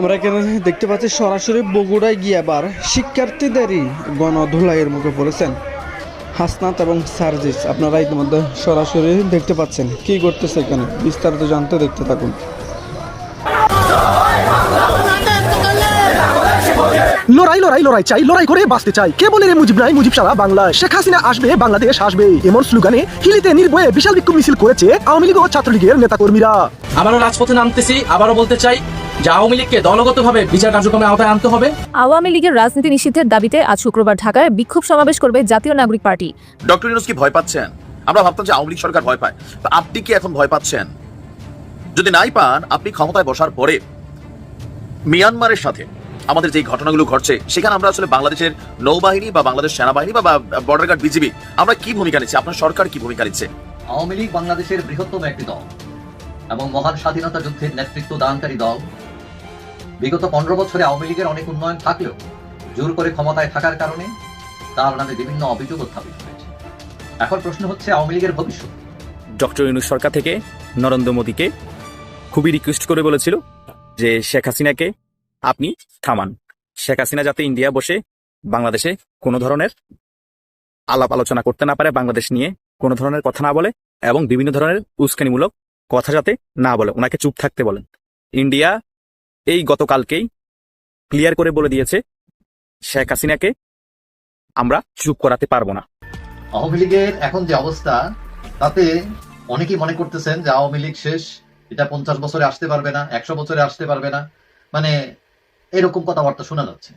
আমরা এখানে দেখতে পাচ্ছি সরাসরি বগুড়ায় গিয়ে আবার শিক্ষার্থীদেরই গণধুলাইয়ের মুখে পড়েছেন হাসনাত এবং সার্জিস। আপনারা ইতিমধ্যে সরাসরি দেখতে পাচ্ছেন কি করতেছে এখানে। বিস্তারিত জানতে দেখতে থাকুন। লড়াই লড়াই লড়াই চাই লড়াই করে বাঁচতে চাই। কে বলে রে মুজিব নাই মুজিব সারা বাংলা শেখ হাসিনা আসবে বাংলাদেশ আসবে। এমন স্লোগানে হিলিতে নির্ভয়ে বিশাল বিক্ষোভ মিছিল করেছে আওয়ামী লীগ ও ছাত্রলীগের নেতাকর্মীরা। আবারও রাজপথে নামতেছি আবারও বলতে চাই যে আওয়ামী লীগকে দলগতভাবে বিচার কার্যক্রমের আওতায় আনতে হবে। আওয়ামী লীগের রাজনীতি নিষিদ্ধের দাবিতে আজ শুক্রবার ঢাকায় বিক্ষোভ সমাবেশ করবে জাতীয় নাগরিক পার্টি। ডক্টর ইউনুস কি ভয় পাচ্ছেন? আমরা ভাবতাম যে আওয়ামী লীগ সরকার ভয় পায়। তো আপনি কি এখন ভয় পাচ্ছেন? যদি নাই পান আপনি ক্ষমতায় বসার পরে মিয়ানমারের সাথে আমাদের যে ঘটনাগুলো ঘটছে সেখানে আমরা আসলে বাংলাদেশের নৌবাহিনী বা বাংলাদেশ সেনাবাহিনী বা বর্ডার গার্ড বিজিবি আমরা কি ভূমিকা নিচ্ছি? আপনার সরকার কি ভূমিকা নিচ্ছে? আওয়ামী লীগ বাংলাদেশের বৃহত্তম একটি দল এবং মহান স্বাধীনতা যুদ্ধের নেতৃত্ব দানকারী দল। বিগত পনেরো বছরে আওয়ামী লীগের অনেক উন্নয়ন থাকলেও জোর করে ক্ষমতায় থাকার কারণে তার নামে বিভিন্ন অভিযোগ উত্থাপিত হয়েছে। এখন প্রশ্ন হচ্ছে, আওয়ামী লীগের ভবিষ্যৎ? ডক্টর ইউনুস সরকার থেকে নরেন্দ্র মোদীকে খুবই রিকোয়েস্ট করে বলেছিল যে, শেখ হাসিনাকে আপনি থামান। শেখ হাসিনা যাতে ইন্ডিয়া বসে বাংলাদেশে কোনো ধরনের আলাপ আলোচনা করতে না পারে, বাংলাদেশ নিয়ে কোনো ধরনের কথা না বলে এবং বিভিন্ন ধরনের উস্কানিমূলক কথা যাতে না বলে, ওনাকে চুপ থাকতে বলেন। ইন্ডিয়া এই গতকালকেই ক্লিয়ার করে বলে দিয়েছে শেখ হাসিনাকে আমরা চুপ করাতে পারব না। আওয়ামী লীগের এখন যে অবস্থা তাতে অনেকেই মনে করতেছেন যে আওয়ামী লীগ শেষ এটা পঞ্চাশ বছরে আসতে পারবে না একশো বছরে আসতে পারবে না। মানে এরকম কথাবার্তা শোনা যাচ্ছে।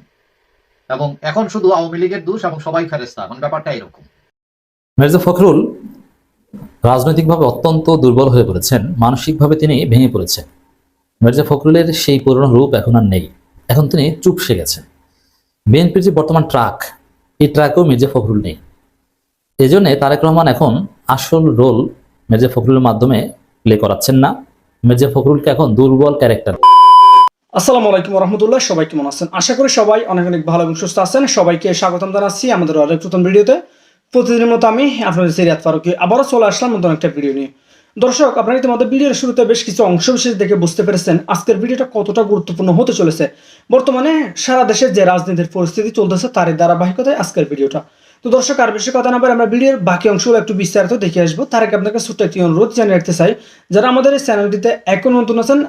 এবং এখন শুধু আওয়ামী লীগের দোষ এবং সবাই ফেরেস্তা মানে ব্যাপারটা এরকম। মির্জা ফখরুল রাজনৈতিকভাবে অত্যন্ত দুর্বল হয়ে পড়েছেন মানসিকভাবে তিনি ভেঙে পড়েছেন। মির্জা ফখরুলের সেই পুরনো রূপ এখন আর নেই। এখন তিনি চুপসে গেছেন। বিএনপির যে বর্তমান ট্রাক, এই ট্রাকেও মির্জা ফখরুল নেই। এই জন্যে তারেক রহমান এখন আসল রোল মির্জা ফখরুলের মাধ্যমে প্লে করাচ্ছেন না। মির্জা ফখরুলকে এখন দুর্বল ক্যারেক্টার আসসালামু আলাইকুম রহমতুল্লাহ সবাই কেমন আছেন? আশা করি সবাই অনেক অনেক ভালো এবং সুস্থ আছেন। সবাইকে স্বাগতম জানাচ্ছি আমাদের অনেক নতুন ভিডিওতে। প্রতিদিনের মতো আমি আপনাদের সিরিয়াত ফারুকি আবারও চলে আসলাম নতুন একটা ভিডিও নিয়ে। দর্শক, আপনারা ইতিমধ্যে ভিডিওর শুরুতে বেশ কিছু অংশ বিশেষ দেখে বুঝতে পেরেছেন আজকের ভিডিওটা কতটা গুরুত্বপূর্ণ হতে চলেছে। বর্তমানে সারা দেশে যে রাজনীতির পরিস্থিতি চলতেছে তারই ধারাবাহিকতায় আজকের ভিডিওটা। তো দর্শক, আর বেশি কথা না বলে আমরা ভিডিওর বাকি অংশগুলো একটু বিস্তারিত দেখে আসব। তার আগে আপনাকে ছোট্ট একটি অনুরোধ জানিয়ে রাখতে চাই, যারা আমাদের এই চ্যানেলটিতে এখন নতুন আছেন,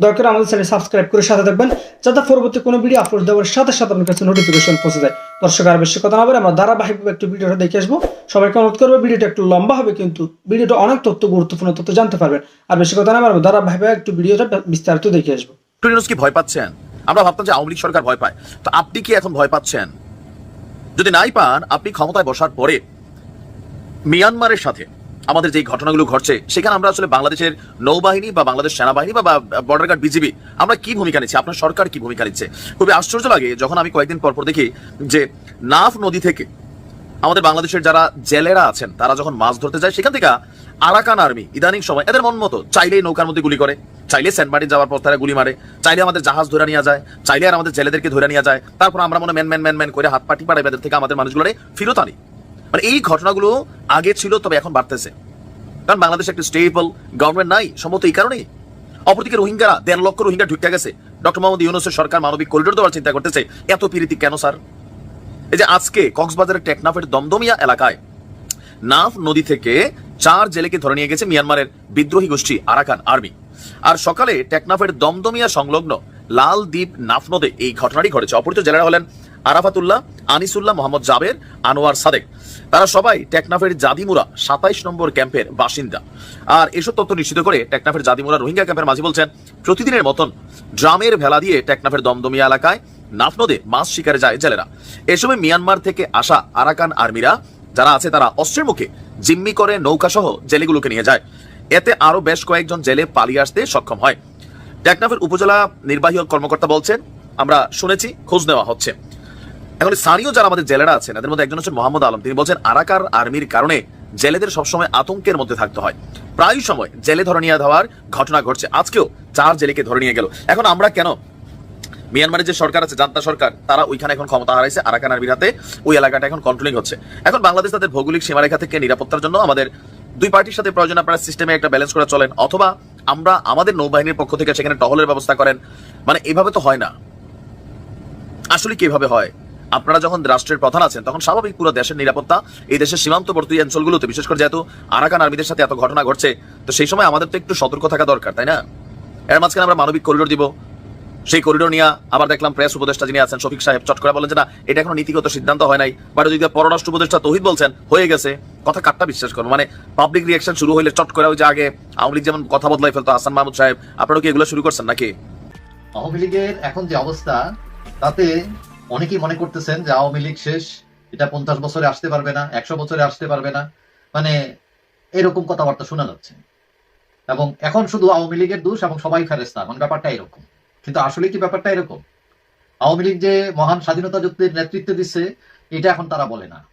দয়া করে আমাদের চ্যানেল সাবস্ক্রাইব করে সাথে থাকবেন, যাতে পরবর্তী কোনো ভিডিও আপলোড দেওয়ার সাথে সাথে আপনার কাছে নোটিফিকেশন পৌঁছে যায়। দর্শক আর বেশি কথা না বলে আমরা ধারাবাহিকভাবে একটু ভিডিওটা দেখে আসব। সবাইকে অনুরোধ করব, ভিডিওটা একটু লম্বা হবে কিন্তু ভিডিওটা অনেক তথ্য, গুরুত্বপূর্ণ তথ্য জানতে পারবেন। আর বেশি কথা না বলব ধারাবাহিকভাবে একটু ভিডিওটা বিস্তারিত দেখে আসব। কি ভয় পাচ্ছেন? আমরা ভাবতাম যে আওয়ামী লীগ সরকার ভয় পায়। তো আপনি কি এখন ভয় পাচ্ছেন? যদি নাই পান, আপনি ক্ষমতায় বসার পরে মিয়ানমারের সাথে আমাদের যে ঘটনাগুলো ঘটছে, সেখানে আমরা আসলে বাংলাদেশের নৌবাহিনী বা বাংলাদেশ সেনাবাহিনী বা বর্ডার গার্ড বিজিবি আমরা কি ভূমিকা নিচ্ছি? আপনার সরকার কি ভূমিকা নিচ্ছে? খুবই আশ্চর্য লাগে যখন আমি কয়েকদিন পর পর দেখি যে নাফ নদী থেকে আমাদের বাংলাদেশের যারা জেলেরা আছেন, তারা যখন মাছ ধরতে যায়, সেখান থেকে আরাকান আর্মি, ইদানিং সময়, এদের মন মতো চাইলেই নৌকার মধ্যে গুলি করে চাইলে সেন্ট মার্টিন যাওয়ার পর তারা গুলি মারে চাইলে আমাদের জাহাজ ধরে নিয়ে যায় চাইলে আর আমাদের জেলেদেরকে ধরে নিয়ে যায়, তারপর আমরা মনে ম্যান ম্যান ম্যান ম্যান করে হাত পাটি পাড়াই এদের থেকে আমাদের মানুষগুলোরে ফিরত আনি। মানে এই ঘটনাগুলো আগে ছিল, তবে এখন বাড়তেছে। কারণ বাংলাদেশে একটা স্টেবল গভর্নমেন্ট নাই, সম্ভবত এই কারণেই। অপরদিকে রোহিঙ্গারা দেড় লক্ষ রোহিঙ্গা ঢুকে গেছে। ডক্টর মোহাম্মদ ইউনুসের সরকার মানবিক করিডোর দেওয়ার চিন্তা করতেছে। এত পিরিতি কেন, স্যার? এই যে আজকে কক্সবাজারের টেকনাফের দমদমিয়া এলাকায় নাফ নদী থেকে চার জেলেকে ধরে নিয়ে গেছে মিয়ানমারের বিদ্রোহী গোষ্ঠী আরাকান আর্মি। আর সকালে টেকনাফের দমদমিয়া সংলগ্ন লাল দ্বীপ নাফ নদে এই ঘটনাটি ঘটেছে। অপরিচিত জেলেরা হলেন আরাফাতুল্লাহ, আনিসুল্লাহ, মোহাম্মদ জাবের, আনোয়ার সাদেক। তারা সবাই টেকনাফের জাদিমুরা, সাতাইশ নম্বর ক্যাম্পের বাসিন্দা। আর এসব তথ্য নিশ্চিত করে টেকনাফের জাদিমুরা রোহিঙ্গা ক্যাম্পের মাঝি বলছেন, প্রতিদিনের মতন ড্রামের ভেলা দিয়ে টেকনাফের দমদমিয়া এলাকায় নাফ নদে মাছ শিকারে যায় জেলেরা। এসময় মিয়ানমার থেকে আসা আরাকান আর্মিরা যারা আছে তারা অস্ত্রের মুখে জিম্মি করে নৌকা সহ জেলেগুলোকে নিয়ে যায়। এতে আরও বেশ কয়েকজন জেলে পালিয়ে আসতে সক্ষম হয়। টেকনাফের উপজেলা নির্বাহী কর্মকর্তা বলছেন, আমরা শুনেছি, খোঁজ নেওয়া হচ্ছে। এখন স্থানীয় যারা আমাদের জেলেরা আছেন, এদের মধ্যে একজন হচ্ছেন মোহাম্মদ আলম। তিনি বলছেন, আরাকার আর্মির কারণে জেলেদের সবসময় আতঙ্কের মধ্যে থাকতে হয়। প্রায় সময় জেলে ধরে নিয়ে যাওয়ার ঘটনা ঘটছে। আজকেও চার জেলেকে ধরে নিয়ে গেল। এখন আমরা কেন? মিয়ানমারের যে সরকার আছে, জান্তা সরকার, তারা ওইখানে এখন ক্ষমতা হারাইছে, আরাকান আর্মির হাতে ওই এলাকাটা এখন কন্ট্রোলিং হচ্ছে। এখন বাংলাদেশ তাদের ভৌগোলিক সীমারেখা থেকে নিরাপত্তার জন্য আমাদের দুই পার্টির সাথে প্রয়োজন আপনারা সিস্টেমে একটা ব্যালেন্স করে চলেন। অথবা আমরা আমাদের নৌবাহিনীর পক্ষ থেকে সেখানে টহলের ব্যবস্থা করেন। মানে এভাবে তো হয় না। আসলে কীভাবে হয়? আপনারা যখন রাষ্ট্রের প্রধান আছেন, তখন স্বাভাবিক পুরো দেশের নিরাপত্তা এই দেশের সীমান্তবর্তী অঞ্চলগুলোতে, বিশেষ করে যেহেতু আরাকান আর্মিদের সাথে এত ঘটনা ঘটছে, তো সেই সময় আমাদের তো একটু সতর্ক থাকা দরকার, তাই না? এর মাঝখানে আমরা মানবিক করিডোর দিব। সেই করিডোর নিয়ে আবার দেখলাম প্রেস উপদেষ্টা যিনি আছেন, শফিক সাহেব, চট করে বলেন যে, না, এটা এখনও নীতিগত সিদ্ধান্ত হয় নাই। বা যদি পররাষ্ট্র উপদেষ্টা তহিদ বলছেন, হয়ে গেছে। কথা কাটটা বিশ্বাস করব মানে পাবলিক রিয়াকশন শুরু হইলে চট করে ওই যে আগে আওয়ামী লীগ যেমন কথা বদলাই ফেলতো, হাসান মাহমুদ সাহেব আপনারা কি এগুলো শুরু করছেন নাকি? আওয়ামী লীগের এখন যে অবস্থা, তাতে অনেকেই মনে করতেছেন যে আওয়ামী লীগ শেষ, এটা পঞ্চাশ বছরে আসতে পারবে না, একশো বছরে আসতে পারবে না। মানে এরকম কথাবার্তা শোনা যাচ্ছে। এবং এখন শুধু আওয়ামী লীগের দোষ এবং সবাই ফেরেস্তা মানে ব্যাপারটা এরকম। কিন্তু আসলে কি ব্যাপারটা এরকম? আওয়ামী লীগ যে মহান স্বাধীনতা যুদ্ধের নেতৃত্ব দিচ্ছে এটা এখন তারা বলে না।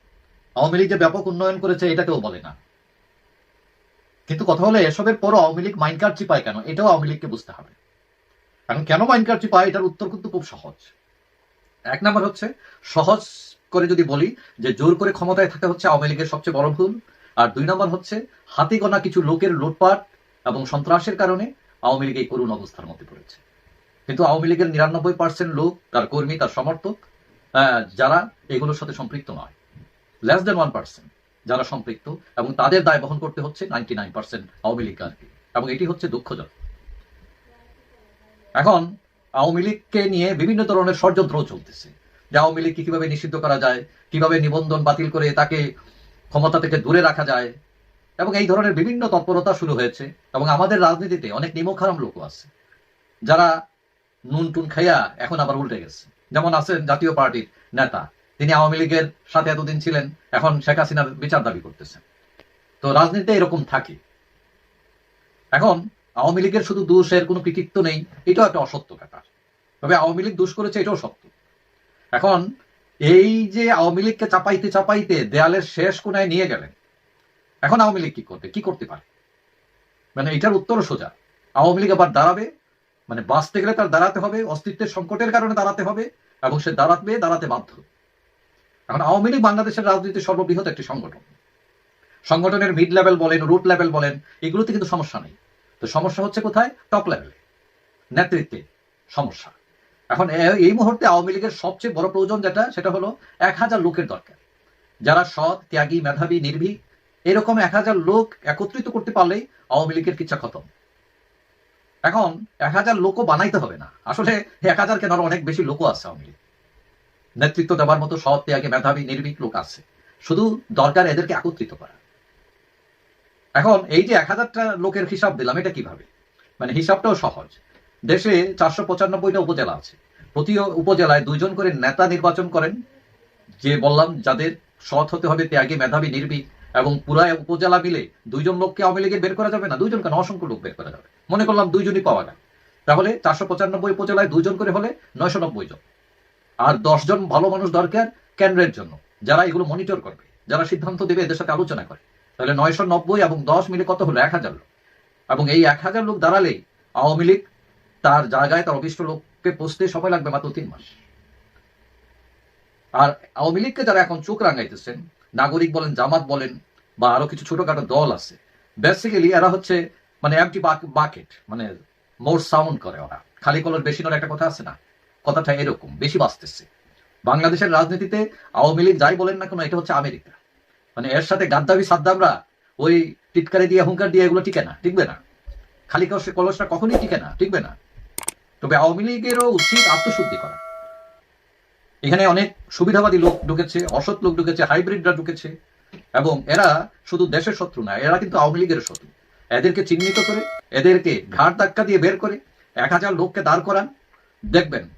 আওয়ামী লীগ যে ব্যাপক উন্নয়ন করেছে এটা কেউ বলে না। কিন্তু কথা হলো, এসবের পরও আওয়ামী লীগ মাইন কার্ড চিপায় কেন? এটাও আওয়ামী লীগকে বুঝতে হবে। এখন কেন মাইন কার্ড চিপায়? এটার উত্তর কিন্তু খুব সহজ। এক নাম্বার হচ্ছে, সহজ করে যদি বলি যে জোর করে ক্ষমতায় থাকা হচ্ছে আওয়ামী লীগের সবচেয়ে বড় ভুল। আর দুই নম্বর হচ্ছে, হাতে গোনা কিছু লোকের লুটপাট এবং সন্ত্রাসের কারণে আওয়ামী লীগ এই করুণ অবস্থার মধ্যে পড়েছে। কিন্তু আওয়ামী লীগের নিরানব্বই পার্সেন্ট লোক, তার কর্মী, তার সমর্থক যারা এগুলোর সাথে সম্পৃক্ত নয়। লেস দেন ওয়ান পার্সেন্ট যারা সম্পৃক্ত এবং তাদের দায় বহন করতে হচ্ছে ninety nine percent Awami League এবং এটি হচ্ছে দুঃখজনক। এখন আওয়ামী লীগকে নিয়ে বিভিন্ন ধরনের ষড়যন্ত্র চলতেছে। যে আওয়ামী লীগকে কীভাবে নিষিদ্ধ করা যায়, কীভাবে নিবন্ধন বাতিল করে তাকে ক্ষমতা থেকে দূরে রাখা যায়, এবং এই ধরনের বিভিন্ন তৎপরতা শুরু হয়েছে, এবং আমাদের রাজনীতিতে অনেক নিমখারাম লোকও আছে, যারা নুন টুন খাইয়া এখন আবার উল্টে গেছে। যেমন আছেন জাতীয় পার্টির নেতা, তিনি আওয়ামী লীগের সাথে এতদিন ছিলেন, এখন শেখ হাসিনার বিচার দাবি করতেছেন। তো রাজনীতিতে এরকম থাকে। এখন আওয়ামী লীগের শুধু দোষের কোনো কৃতিত্ব নেই, এটাও একটা অসত্য ব্যাপার। তবে আওয়ামী লীগ দোষ করেছে, এটাও সত্য। এখন, এই যে আওয়ামী লীগকে চাপাইতে চাপাইতে দেয়ালের শেষ কোনায় নিয়ে গেলেন, এখন আওয়ামী লীগ কি করবে, কি করতে পারে? মানে এটার উত্তর সোজা। আওয়ামী লীগ আবার দাঁড়াবে মানে বাঁচতে গেলে তার দাঁড়াতে হবে, অস্তিত্বের সংকটের কারণে দাঁড়াতে হবে, এবং সে দাঁড়াবে দাঁড়াতে বাধ্য। এখন আওয়ামী লীগ বাংলাদেশের রাজনীতির সর্ববৃহৎ একটি সংগঠন। সংগঠনের মিড লেভেল বলেন রুট লেভেল বলেন, এগুলোতে কিন্তু সমস্যা নেই। তো সমস্যা হচ্ছে কোথায়? টপ লেভেলে নেতৃত্বে সমস্যা। এখন এই মুহূর্তে আওয়ামী লীগের সবচেয়ে বড় প্রয়োজন যেটা, সেটা হলো এক হাজার লোকের দরকার। যারা সৎ, ত্যাগী, মেধাবী, নির্ভীক, এরকম এক হাজার লোক একত্রিত করতে পারলেই আওয়ামী লীগের কিচ্ছা খতম। এখন এক হাজার লোকও বানাইতে হবে না। আসলে এক হাজার কেন অনেক বেশি লোকও আছে আওয়ামী লীগ? নেতৃত্ব দেওয়ার মতো সৎ, ত্যাগী, মেধাবী, নির্ভীক লোক আছে। শুধু দরকার এদেরকে একত্রিত করা। এখন এই যে এক হাজারটা লোকের হিসাব দিলাম, এটা কীভাবে? মানে হিসাবটাও সহজ। দেশে চারশো পঁচানব্বইটা উপজেলা আছে। প্রতি উপজেলায় দুইজন করে নেতা নির্বাচন করেন। যে বললাম, যাদের সৎ হতে হবে, ত্যাগী, মেধাবী, নির্ভীক এবং পুরা উপজেলা মিলে দুইজন লোককে আওয়ামী লীগে বের করা যাবে না? দুইজন কেন অসংখ্য লোক বের করা যাবে। মনে করলাম দুইজনই পাওয়া গেল তাহলে চারশো পঁচানব্বই উপজেলায় দুইজন করে হলে নয়শো নব্বই জন। আর দশজন ভালো মানুষ দরকার কেন্দ্রের জন্য, যারা এগুলো মনিটর করবে, যারা সিদ্ধান্ত দেবে, এদের সাথে আলোচনা করে। তাহলে নয়শো নব্বই এবং দশ মিলে কত হলো? এক হাজার লোক। এবং এই এক হাজার লোক দাঁড়ালেই আওয়ামী লীগ তার জায়গায় তার অভিষ্ট লোককে পৌঁছতে সময় লাগবে মাত্র তিন মাস। আর আওয়ামী লীগকে যারা এখন চোখ রাঙাইতেছেন, নাগরিক বলেন, জামাত বলেন, বা আরও কিছু ছোটখাটো দল আছে বেসিক্যালি এরা হচ্ছে মানে এমটি বাকেট মানে মোর সাউন্ড করে ওরা। খালি কলর বেশি নর একটা কথা আছে না? কথাটা এরকম, বেশি বাঁচতেছে বাংলাদেশের রাজনীতিতে আওয়ামী লীগ যাই বলেন না কেন, এটা হচ্ছে আমেরিকা। মানে এর সাথে গাদ্দাবি সাদ্দামরা ওই টিটকারি দিয়ে, হুঙ্কার দিয়ে এগুলো টিকে না, টিকবে না। খালি কলস- কলসটা কখনই টিকে না, টিকবে না। তবে আওয়ামী লীগেরও উচিত আত্মশুদ্ধি করা। এখানে অনেক সুবিধাবাদী লোক ঢুকেছে, অসৎ লোক ঢুকেছে, হাইব্রিডরা ঢুকেছে, এবং এরা শুধু দেশের শত্রু না, এরা কিন্তু আওয়ামী লীগের শত্রু। এদেরকে চিহ্নিত করে, এদেরকে ঘাট ধাক্কা দিয়ে বের করে, এক হাজার লোককে দাঁড় করান। দেখবেন,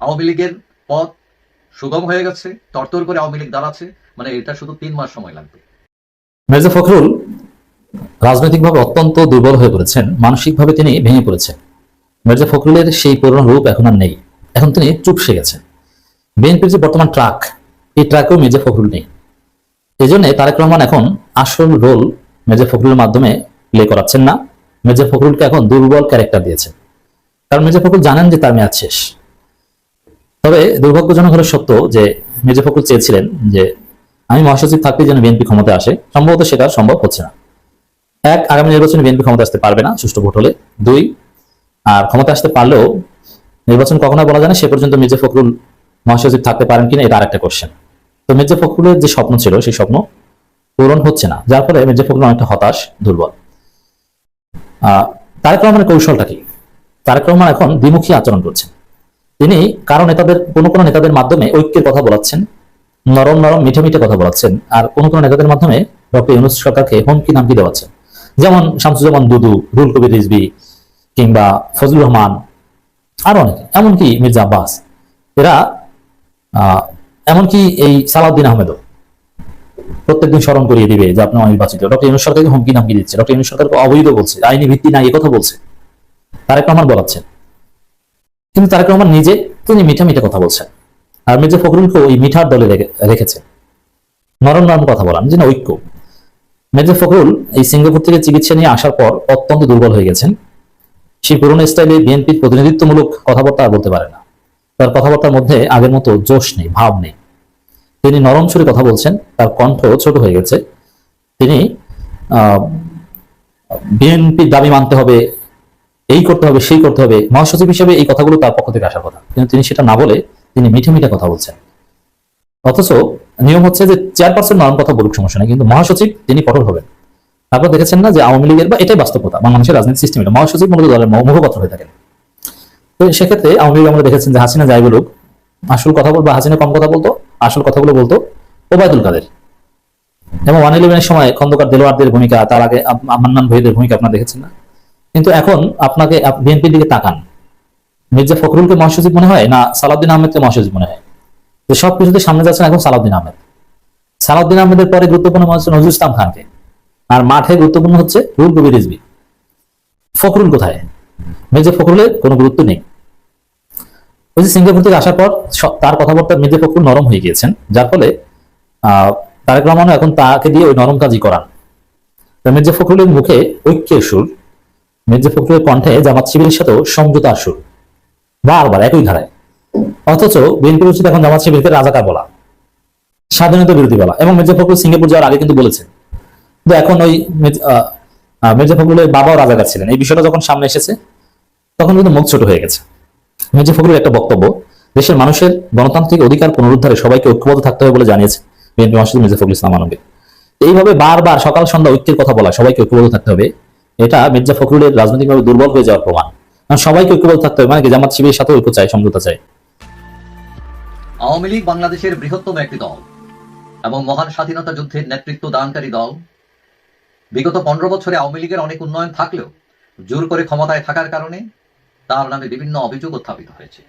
আওয়ামী লীগের পথ সুগম হয়ে গেছে, তরতর করে আওয়ামী লীগ দাঁড়াচ্ছে মানে এটা শুধু তিন মাস সময় লাগবে। মির্জা ফখরুল রাজনৈতিকভাবে অত্যন্ত দুর্বল হয়ে পড়েছেন, মানসিকভাবে তিনি ভেঙে পড়েছেন। মির্জা ফখরুলের সেই পুরনো রূপ এখন আর নেই, এখন তিনি চুপসে গেছেন। বিএনপির যে বর্তমান ট্রাক, এই ট্রাকেও মির্জা ফখরুল নেই। এই জন্য তারেক রহমান এখন আসল রোল মির্জা ফখরুলের মাধ্যমে প্লে করাচ্ছেন না। মির্জা ফখরুলকে এখন দুর্বল ক্যারেক্টার দিয়েছেন। কারণ মির্জা ফখরুল জানেন যে তার মেয়াদ শেষ। তবে দুর্ভাগ্যজনক হলো সত্য যে মির্জা ফখরুল চেয়েছিলেন যে আমি মহাসচিব থাকতে যেন বিএনপি ক্ষমতায় আসে। সম্ভবত সেটা সম্ভব হচ্ছে না। এক, আগামী নির্বাচনে বিএনপি ক্ষমতা আসতে পারবে না, সুষ্ঠু ভোট হলে। দুই, আর ক্ষমতা আসতে পারলেও নির্বাচন কখনো বলা যায় না, সে পর্যন্ত মির্জা ফখরুল মহাসচিব থাকতে পারেন কিনা, এটা আরেকটা কোশ্চেন তো মির্জা ফখরুলের যে স্বপ্ন ছিল, সেই স্বপ্ন পূরণ হচ্ছে না। যার ফলে মির্জা ফখরুল অনেকটা হতাশ, দুর্বল। তারেক রহমানের কৌশলটা কি? তারেক রহমান এখন দ্বিমুখী আচরণ করছেন। তিনি কারও নেতাদের, কোনো কোনো নেতাদের মাধ্যমে ঐক্যের কথা বলাচ্ছেন, নরম নরম মিঠে মিঠে কথা বলাচ্ছেন, আর কোনো কোনো নেতাদের মাধ্যমে ডক্টর ইউনুস সরকারকে হুমকি নামকি দেওয়াচ্ছেন। যেমন শামসুজ্জামান দুদু রুল কবির রিজবি কিংবা ফজলুর রহমান, আরও অনেকে, এমনকি মির্জা আব্বাস। এরা এমনকি এই সালাউদ্দিন আহমেদও। প্রত্যেকদিন স্মরণ করিয়ে দিবে যে আপনি অনির্বাচিত। ডক্টর ইউনুস সরকারকে হুমকি নামকি দিচ্ছে। ডক্টর ইউনুস সরকারকে অবৈধ বলছে। আইনি ভিত্তি নাই কথা বলছে। তারেক রহমান বলাচ্ছেন। কিন্তু তারেক রহমান নিজে তিনি মিঠা মিঠা কথা বলছেন। আর মির্জা ফখরুলকে ওই মিঠার দলে রেখে- রেখেছে নরম নরম কথা বলান যে না ঐক্য। মির্জা ফখরুল এই সিঙ্গাপুর থেকে চিকিৎসা নিয়ে আসার পর অত্যন্ত দুর্বল হয়ে গেছেন। সেই পুরনো স্টাইলে বিএনপির প্রতিনিধিত্বমূলক কথাবার্তা আর বলতে পারে না। তার কথাবার্তার মধ্যে আগের মতো জোশ নেই, ভাব নেই। তিনি নরম সুরে কথা বলছেন, তার কণ্ঠ ছোট হয়ে গেছে। তিনি বিএনপির দাবি মানতে হবে এই করতে হবে, সেই করতে হবে, মহাসচিব হিসেবে এই কথাগুলো তার পক্ষ থেকে আসার কথা। কিন্তু তিনি সেটা না বলে তিনি মিঠে মিঠে কথা বলছেন। অথচ নিয়ম হচ্ছে যে চেয়ারপারসন নরম কথা বলুক, সমস্যা নেই। কিন্তু মহাসচিব তিনি কঠোর হবেন। তারপর দেখেছেন না যে আওয়ামী লীগের বা এটাই বাস্তবতা, বাংলাদেশের রাজনীতি সিস্টেম এটা। মহাসচিব মূলত দলের মুখপাত্র হয়ে থাকেন। তো সেক্ষেত্রে আওয়ামী লীগ আমরা দেখেছেন যে হাসিনা যাই বলুক, আসল কথা বলব, হাসিনা কম কথা বলতো, আসল কথাগুলো বলতো ওবায়দুল কাদের। এবং ওয়ান ইলেভেনের সময় খন্দকার দেলোয়ারদের ভূমিকা, তার আগে আব- মান্নান ভৈদের ভূমিকা আপনারা দেখেছেন না? কিন্তু এখন আপনাকে বিএনপির দিকে তাকান। মির্জা ফখরুলকে মহাসচিব মনে হয় না সালাউদ্দিন আহমেদকে মহাসচিব মনে হয়? তো সব কিছুতে সামনে যাচ্ছেন এখন সালাউদ্দিন আহমেদ। সালাউদ্দিন আহমেদের পরে গুরুত্বপূর্ণ মনে হচ্ছে নজরুল ইসলাম খানকে। আর মাঠে গুরুত্বপূর্ণ হচ্ছে রুল কবির রিজভি। ফখরুল কোথায়? মির্জা ফখরুলের কোনো গুরুত্ব নেই। ওই যে সিঙ্গাপুর থেকে আসার পর তার কথাবার্তা মির্জা ফখরুল নরম হয়ে গিয়েছেন, যার ফলে তারেক রহমানও এখন তাকে দিয়ে ওই নরম কাজই করান। মির্জা ফখরুলের মুখে ঐক্যের সুর মির্জা ফখরুলের কণ্ঠে জামাত শিবিরের সাথেও সমঝোতার সুর বারবার একই ধারায় অথচ বিএনপির উচিত এখন জামাত শিবিরকে রাজাকার বলা, স্বাধীনতা বিরোধী বলা এবং মির্জা ফখরুল সিঙ্গাপুর যাওয়ার আগে কিন্তু বলেছেন। কিন্তু এখন ওই মির্জা- ফখরুলের বাবাও রাজাকার ছিলেন। এই বিষয়টা যখন সামনে এসেছে, তখন কিন্তু মুখ ছোট হয়ে গেছে। মির্জা ফখরুলের একটা বক্তব্য, দেশের মানুষের গণতান্ত্রিক অধিকার পুনরুদ্ধারে সবাইকে ঐক্যবদ্ধ থাকতে হবে বলে জানিয়েছে বিএনপি মহাসচিব মির্জা ফখরুল ইসলাম আলমগীর। এইভাবে বারবার সকাল সন্ধ্যা ঐক্যের কথা বলা, সবাইকে ঐক্যবদ্ধ থাকতে হবে এটা মির্জা ফখরুলের রাজনৈতিকভাবে দুর্বল হয়ে যাওয়ার প্রমাণ। সবাইকে ঐক্যবদ্ধ থাকতে হবে মানে জামাত শিবিরের সাথে ঐক্য চাই, সমঝোতা চাই। আওয়ামী লীগ বাংলাদেশের বৃহত্তম একটি দল এবং মহান স্বাধীনতা যুদ্ধের নেতৃত্ব দানকারী দল। বিগত পনেরো বছরে আওয়ামী লীগের অনেক উন্নয়ন থাকলেও জোর করে ক্ষমতায় থাকার কারণে তার নামে বিভিন্ন অভিযোগ উত্থাপিত হয়েছে।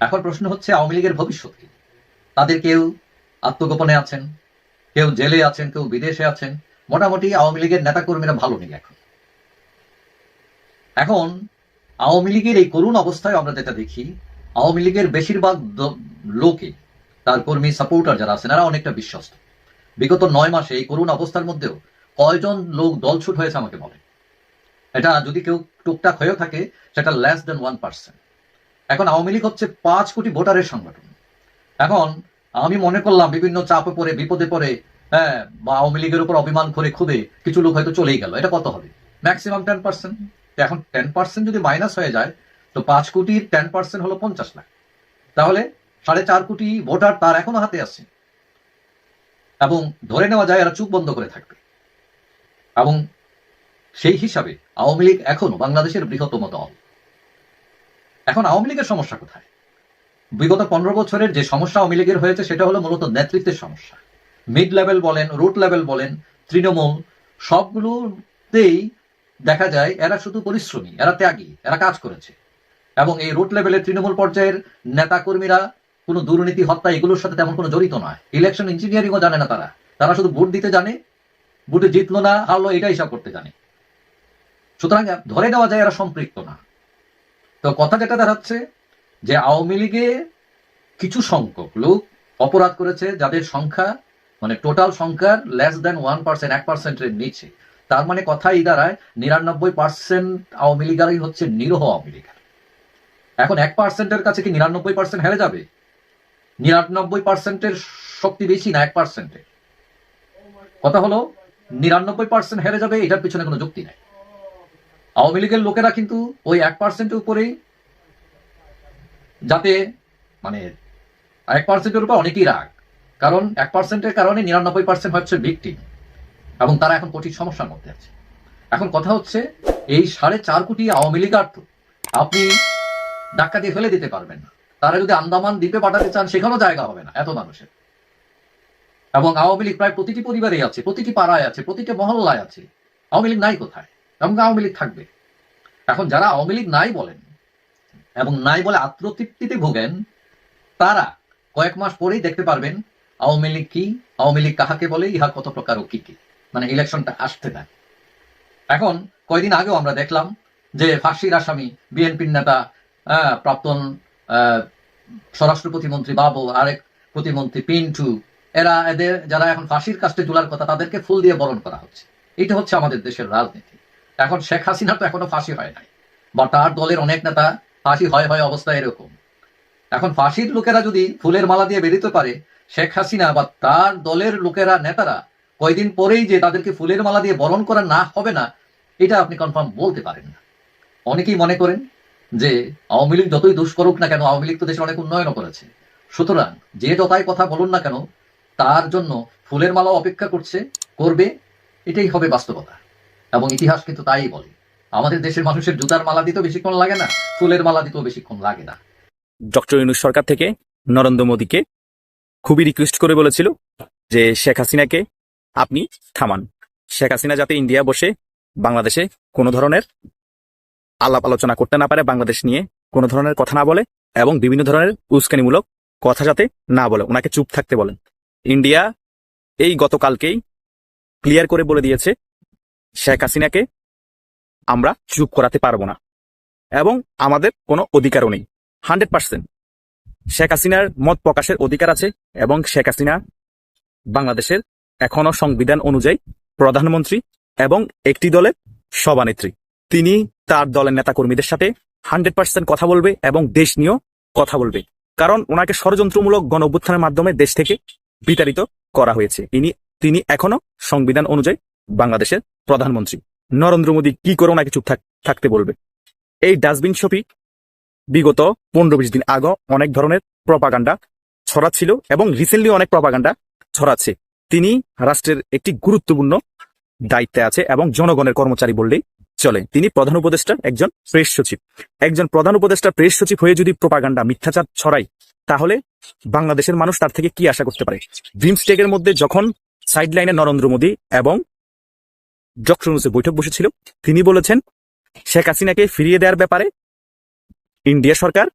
এখন প্রশ্ন হচ্ছে, আওয়ামী লীগের ভবিষ্যৎ কি? তাদের কেউ আত্মগোপনে আছেন, কেউ জেলে আছেন, কেউ বিদেশে আছেন। মোটামুটি আওয়ামী লীগের নেতাকর্মীরা ভালো নেই এখন? এখন আওয়ামী লীগের এই করুণ অবস্থায় আমরা যেটা দেখি, আওয়ামী লীগের বেশিরভাগ লোকে তার কর্মী সাপোর্টার যারা আছেন এরা অনেকটা বিশ্বস্ত। বিগত নয় মাসে এই করুণ অবস্থার মধ্যেও কয়জন লোক দলছুট হয়েছে আমাকে বলে। এটা যদি কেউ টুকটাক হয়েও থাকে, সেটা লেস দেন ওয়ান পার্সেন্ট এখন আওয়ামী লীগ হচ্ছে পাঁচ কোটি ভোটারের সংগঠন। এখন আমি মনে করলাম বিভিন্ন চাপে পড়ে, বিপদে পড়ে হ্যাঁ বা আওয়ামী লীগের উপর অভিমান করে খুদে কিছু লোক হয়তো চলেই গেল। এটা কত হবে? ম্যাক্সিমাম টেন পার্সেন্ট এখন টেন পার্সেন্ট যদি মাইনাস হয়ে যায়, তো পাঁচ কোটির টেন পার্সেন্ট হলো পঞ্চাশ লাখ। তাহলে সাড়ে চার কোটি ভোটার তার এখনও হাতে আছে এবং ধরে নেওয়া যায় এরা চুপ বন্ধ করে থাকবে। এবং সেই হিসাবে আওয়ামী লীগ এখনও বাংলাদেশের বৃহত্তম দল। এখন আওয়ামী লীগের সমস্যা কোথায়? বিগত পনেরো বছরের যে সমস্যা আওয়ামী লীগের হয়েছে, সেটা হলো মূলত নেতৃত্বের সমস্যা। মিড লেভেল বলেন রুট লেভেল বলেন, তৃণমূল, সবগুলোতেই দেখা যায় এরা শুধু পরিশ্রমী, এরা ত্যাগী, এরা কাজ করেছে। এবং এই রুট লেভেলের তৃণমূল পর্যায়ের নেতা কর্মীরা কোনো দুর্নীতি, হত্যা এগুলোর সাথে তেমন কোনো জড়িত নয়। ইলেকশন ইঞ্জিনিয়ারিংও জানে না তারা। তারা শুধু ভোট দিতে জানে, ভোটে জিতলো না, হারলো এটা হিসাব করতে জানে। সুতরাং ধরে নেওয়া যায় এরা সম্পৃক্ত না। তো কথা যেটা দাঁড়াচ্ছে যে আওয়ামী লীগে কিছু সংখ্যক লোক অপরাধ করেছে যাদের সংখ্যা মানে টোটাল সংখ্যার লেস দেন ওয়ান পার্সেন্ট এক পার্সেন্টের নিচে। তার মানে কথাই দাঁড়ায়, নিরানব্বই পার্সেন্ট আওয়ামী লীগারই হচ্ছে নিরহ আওয়ামী লীগার এখন এক পার্সেন্টের কাছে কি নিরানব্বই পার্সেন্ট হেরে যাবে? নিরানব্বই পার্সেন্টের শক্তি বেশি না এক পার্সেন্টের কথা হলো, নিরানব্বই পার্সেন্ট হেরে যাবে, এটার পিছনে কোনো যুক্তি নেই। আওয়ামী লীগের লোকেরা কিন্তু ওই এক পার্সেন্টের উপরেই যাতে মানে এক পার্সেন্টের উপর অনেকেই রাগ। কারণ এক পার্সেন্টের কারণে নিরানব্বই পার্সেন্ট হচ্ছে ভিকটিম এবং তারা এখন কঠিন সমস্যার মধ্যে আছে। এখন কথা হচ্ছে, এই সাড়ে চার কোটি আওয়ামী লীগার্থ আপনি ডাক্কা দিয়ে ফেলে দিতে পারবেন না। তারা যদি আন্দামান দ্বীপে পাঠাতে চান, সেখানেও জায়গা হবে না, এত মানুষের। এবং আওয়ামী লীগ প্রায় প্রতিটি পরিবারেই আছে, প্রতিটি পাড়ায় আছে, প্রতিটি মহল্লায় আছে। আওয়ামী লীগ নাই কোথায়? এবং আওয়ামী লীগ থাকবে। এখন যারা আওয়ামী লীগ নাই বলেন, এবং নাই বলে আত্মতৃপ্তিতে ভোগেন, তারা কয়েক মাস পরেই দেখতে পারবেন, আওয়ামী লীগ কি, আওয়ামী লীগ কাহাকে বলে, ইহা কত প্রকার ও কি কি। মানে ইলেকশনটা আসতে দেয়। এখন কয়দিন আগেও আমরা দেখলাম যে ফাঁসির আসামি বিএনপির নেতা প্রাক্তন স্বরাষ্ট্র প্রতিমন্ত্রী বাবু আরেক প্রতিমন্ত্রী পিন্টু, এরা এদের, যারা এখন ফাঁসির কাস্টে তোলার কথা, তাদেরকে ফুল দিয়ে বরণ করা হচ্ছে। এটা হচ্ছে আমাদের দেশের রাজনীতি। এখন শেখ হাসিনা তো এখনও ফাঁসি হয় নাই, বা তার দলের অনেক নেতা ফাঁসি হয় হয় অবস্থা এরকম। এখন ফাঁসির লোকেরা যদি ফুলের মালা দিয়ে বেরোতে পারে, শেখ হাসিনা বা তার দলের লোকেরা, নেতারা কয়দিন পরেই যে তাদেরকে ফুলের মালা দিয়ে বরণ করা না হবে না, এটা আপনি কনফার্ম বলতে পারেন না। অনেকেই মনে করেন যে আওয়ামী লীগ যতই দোষ করুক না কেন, আওয়ামী লীগ তো দেশে অনেক উন্নয়নও করেছে। সুতরাং যে যতাই কথা বলুন না কেন, তার জন্য ফুলের মালা অপেক্ষা করছে, করবে, এটাই হবে বাস্তবতা। এবং ইতিহাস কিন্তু তাই বলে। আমাদের দেশের মানুষের জুতার মালা দিতেও বেশিক্ষণ লাগে না, ফুলের মালা দিতেও বেশিক্ষণ লাগে না। ডক্টর ইউনুস সরকার থেকে নরেন্দ্র মোদীকে খুবই রিকোয়েস্ট করে বলেছিল যে শেখ হাসিনাকে আপনি থামান। শেখ হাসিনা যাতে ইন্ডিয়া বসে বাংলাদেশে কোনো ধরনের আলাপ আলোচনা করতে না পারে, বাংলাদেশ নিয়ে কোনো ধরনের কথা না বলে এবং বিভিন্ন ধরনের উস্কানিমূলক কথা যাতে না বলে, ওনাকে চুপ থাকতে বলেন। ইন্ডিয়া এই গতকালকেই ক্লিয়ার করে বলে দিয়েছে, শেখ হাসিনাকে আমরা চুপ করাতে পারব না এবং আমাদের কোনো অধিকারও নেই। Hundred percent. শেখ হাসিনার মত প্রকাশের অধিকার আছে এবং শেখ হাসিনা বাংলাদেশের এখনও সংবিধান অনুযায়ী প্রধানমন্ত্রী এবং একটি দলের সভানেত্রী। তিনি তার দলের নেতাকর্মীদের সাথে হান্ড্রেড পার্সেন্ট কথা বলবে এবং দেশ নিয়েও কথা বলবে। কারণ ওনাকে ষড়যন্ত্রমূলক গণ অভ্যুত্থানের মাধ্যমে দেশ থেকে বিতাড়িত করা হয়েছে। ইনি, তিনি এখনও সংবিধান অনুযায়ী বাংলাদেশের প্রধানমন্ত্রী। নরেন্দ্র মোদী কি করে ওনাকে চুপ থাক- থাকতে বলবে? এই ডাস্টবিন ছবি বিগত পনেরো বিশ দিন আগে অনেক ধরনের প্রপাগান্ডা ছড়াচ্ছিল এবং রিসেন্টলি অনেক প্রপাগান্ডা ছড়াচ্ছে। তিনি রাষ্ট্রের একটি গুরুত্বপূর্ণ দায়িত্বে আছে এবং জনগণের কর্মচারী বললেই চলে। তিনি প্রধান উপদেষ্টা একজন প্রেস সচিব। একজন প্রধান উপদেষ্টা প্রেস সচিব হয়ে যদি প্রপাগান্ডা, মিথ্যাচার ছড়ায়, তাহলে বাংলাদেশের মানুষ তার থেকে কি আশা করতে পারে? ড্রিমস্টেকের মধ্যে যখন সাইড লাইনে নরেন্দ্র মোদী এবং ডক্টর বৈঠক বসেছিল, তিনি বলেছেন, শেখ হাসিনাকে ফিরিয়ে দেওয়ার ব্যাপারে ইন্ডিয়া সরকার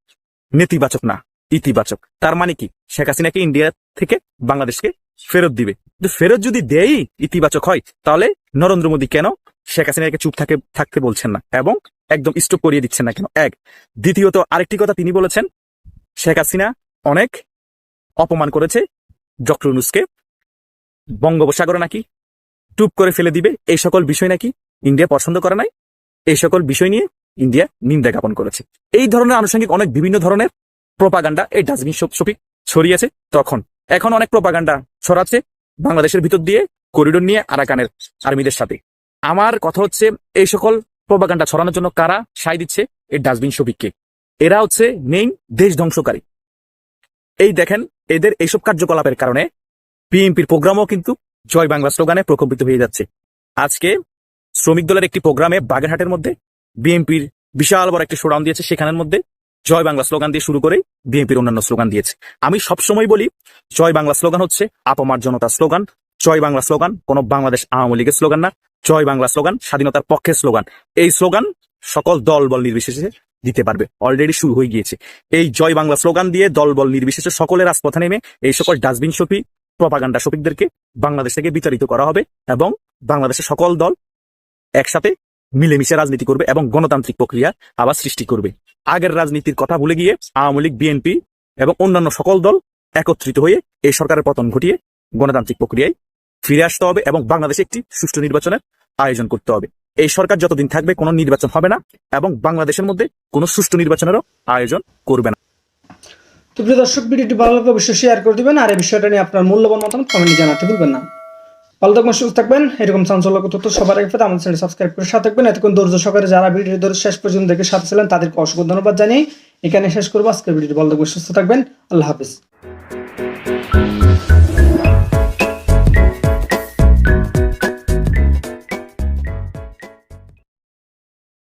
নেতিবাচক না, ইতিবাচক। তার মানে কি? শেখ হাসিনাকে ইন্ডিয়া থেকে বাংলাদেশকে ফেরত দিবে। ফেরত যদি দেই ইতিবাচক হয়, তাহলে নরেন্দ্র মোদী কেন শেখ হাসিনাকে চুপ থাকে, থাকতে বলছেন না এবং একদম স্টপ করিয়ে দিচ্ছেন না কেন? এক। দ্বিতীয়ত, আরেকটি কথা তিনি বলেছেন, শেখ হাসিনা অনেক অপমান করেছে ডক্টর ইউনুসকে। বঙ্গোপসাগরে নাকি টুপ করে ফেলে দিবে এই সকল বিষয় নাকি ইন্ডিয়া পছন্দ করে নাই? এই সকল বিষয় নিয়ে ইন্ডিয়া নিন্দা জ্ঞাপন করেছে। এই ধরনের আনুষঙ্গিক অনেক বিভিন্ন ধরনের প্রপাগান্ডা এই ডাস্টবিন ছড়িয়েছে তখন। এখন অনেক প্রপাগান্ডা ছড়াচ্ছে বাংলাদেশের ভিতর দিয়ে করিডোর নিয়ে আরাকানের আর্মিদের সাথে। আমার কথা হচ্ছে, এই সকল প্রপাগান্ডা ছড়ানোর জন্য কারা সাই দিচ্ছে? এই ডাস্টবিন শপিককে এরা হচ্ছে মেইন দেশ ধ্বংসকারী। এই দেখেন, এদের এইসব কার্যকলাপের কারণে বিএনপির প্রোগ্রামও কিন্তু জয় বাংলা স্লোগানে প্রকম্পিত হয়ে যাচ্ছে। আজকে শ্রমিক দলের একটি প্রোগ্রামে বাগেরহাটের মধ্যে বিএনপির বিশাল বড় একটি শোডাউন দিয়েছে, সেখানের মধ্যে জয় বাংলা স্লোগান দিয়ে শুরু করে বিএনপির অন্যান্য স্লোগান দিয়েছে। আমি সবসময় বলি জয় বাংলা স্লোগান হচ্ছে আপমার জনতার স্লোগান। জয় বাংলা স্লোগান, কোন বাংলাদেশ আওয়ামী লীগের স্লোগান না। জয় বাংলা স্লোগান, স্বাধীনতার পক্ষের স্লোগান। এই স্লোগান সকল দল বল নির্বিশেষে দিতে পারবে। অলরেডি শুরু হয়ে গিয়েছে। এই জয় বাংলা স্লোগান দিয়ে দল বল নির্বিশেষে সকলের রাজপথে নেমে এই সকল ডাস্টবিন শপি প্রপাগান্ডা শপিকদেরকে বাংলাদেশ থেকে বিতাড়িত করা হবে এবং বাংলাদেশের সকল দল একসাথে মিলেমিশে রাজনীতি করবে এবং গণতান্ত্রিক প্রক্রিয়া আবার সৃষ্টি করবে। আগের রাজনীতির কথা ভুলে গিয়ে আওয়ামী লীগ, বিএনপি এবং অন্যান্য সকল দল একত্রিত হয়ে এই সরকারের পতন ঘটিয়ে গণতান্ত্রিক প্রক্রিয়ায় ফিরে আসতে হবে এবং বাংলাদেশে একটি সুষ্ঠু নির্বাচনের আয়োজন করতে হবে। এই সরকার যতদিন থাকবে কোনো নির্বাচন হবে না এবং বাংলাদেশের মধ্যে কোনো সুষ্ঠু নির্বাচনেরও আয়োজন করবে না। তো প্রিয় দর্শক, ভিডিওটি ভালো লাগলে অবশ্যই শেয়ার করে দিবেন আর এই বিষয়টা নিয়ে আপনার মূল্যবান মতামত কমেন্টে জানাতে ভুলবেন না। ভালো থাকবেন, সুস্থ থাকবেন। এরকম চাঞ্চল্যক তথ্য সবার আগে আমাদের চ্যানেল সাবস্ক্রাইব করে সাথে থাকবেন। এতক্ষণ ধৈর্য সহকারে যারা ভিডিও ধরে শেষ পর্যন্ত দেখে সাথে ছিলেন, তাদেরকে অসংখ্য ধন্যবাদ জানিয়ে এখানে শেষ করব। আজকের ভিডিওটি ভালো থাকবেন, সুস্থ থাকবেন। আল্লাহ হাফিজ।